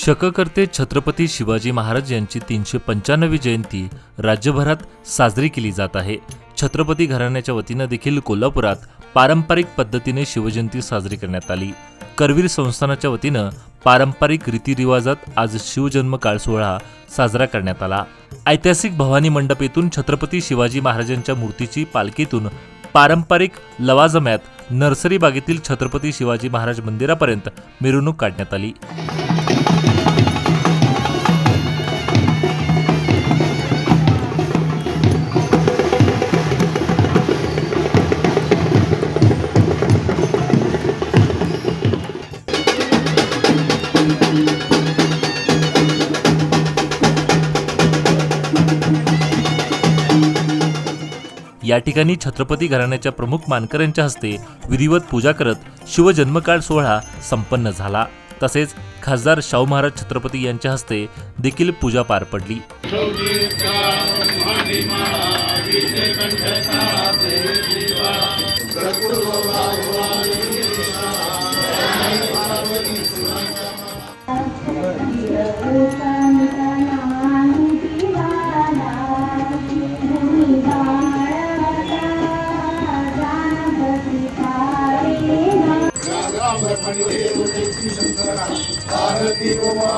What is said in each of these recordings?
शककर्ते छत्रपती शिवाजी महाराज यांची तीनशे पंच्याण्णवी जयंती राज्यभरात साजरी केली जात आहे. छत्रपती घराण्याच्या वतीनं देखील कोल्हापुरात पारंपरिक पद्धतीने शिवजयंती साजरी करण्यात आली. करवीर संस्थानाच्या वतीनं पारंपरिक रीतिरिवाजात आज शिवजन्म काळ सोहळा साजरा करण्यात आला. ऐतिहासिक भवानी मंडपेतून छत्रपती शिवाजी महाराजांच्या मूर्तीची पालखीतून पारंपरिक लवाजम्यात नर्सरी बागेतील छत्रपती शिवाजी महाराज मंदिरापर्यंत मिरवणूक काढण्यात आली. या ठिकाणी छत्रपती घराण्याच्या प्रमुख मानकऱ्यांच्या हस्ते विधिवत पूजा करत शिवजन्मकाळ सोहळा संपन्न झाला. तसेच खासदार शाहू महाराज छत्रपती यांच्या हस्ते देखील पूजा पार पडली. शिवजयंती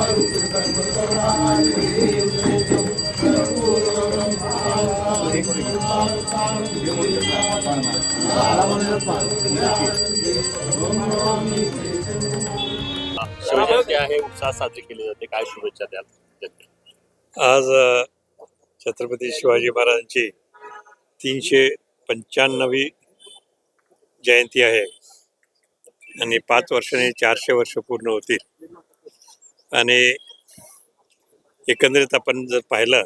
आहे उत्साह साजरी केली जाते काय शुभेच्छा द्याल? आज छत्रपती शिवाजी महाराजांची तीनशे पंच्याण्णवी जयंती आहे. आणि पाच वर्षांनी चारशे वर्ष पूर्ण होतील. आणि एकंदरीत आपण जर पाहिलं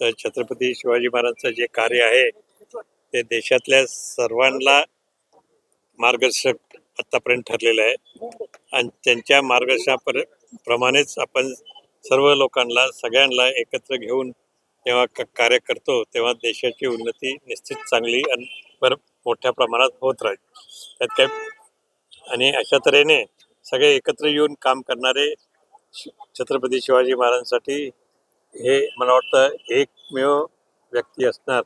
तर छत्रपती शिवाजी महाराजांचं जे कार्य आहे ते देशातल्या सर्वांना मार्गदर्शक आत्तापर्यंत ठरलेलं आहे. आणि त्यांच्या मार्गदर्शनापर प्रमाणेच आपण सर्व लोकांना सगळ्यांना एकत्र घेऊन जेव्हा क- कार्य करतो तेव्हा देशाची उन्नती निश्चित चांगली आणि पर मोठ्या प्रमाणात होत राहील. त्यात काय? आणि अशा तऱ्हेने सगळे एकत्र येऊन काम करणारे छत्रपती शिवाजी महाराजांसाठी हे मला वाटतं एकमेव व्यक्ती असणार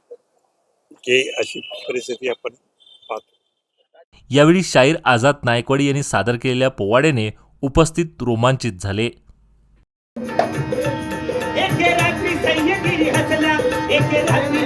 की अशी परिस्थिती आपण पाहतो. यावेळी शाहीर आझाद नायकवाडी यांनी सादर केलेल्या पोवाड्याने उपस्थित रोमांचित झाले. एक रात्री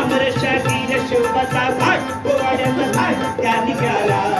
अमर शाहीर शिवचा भाट पोवाड्याचा थाट त्यांनी केला.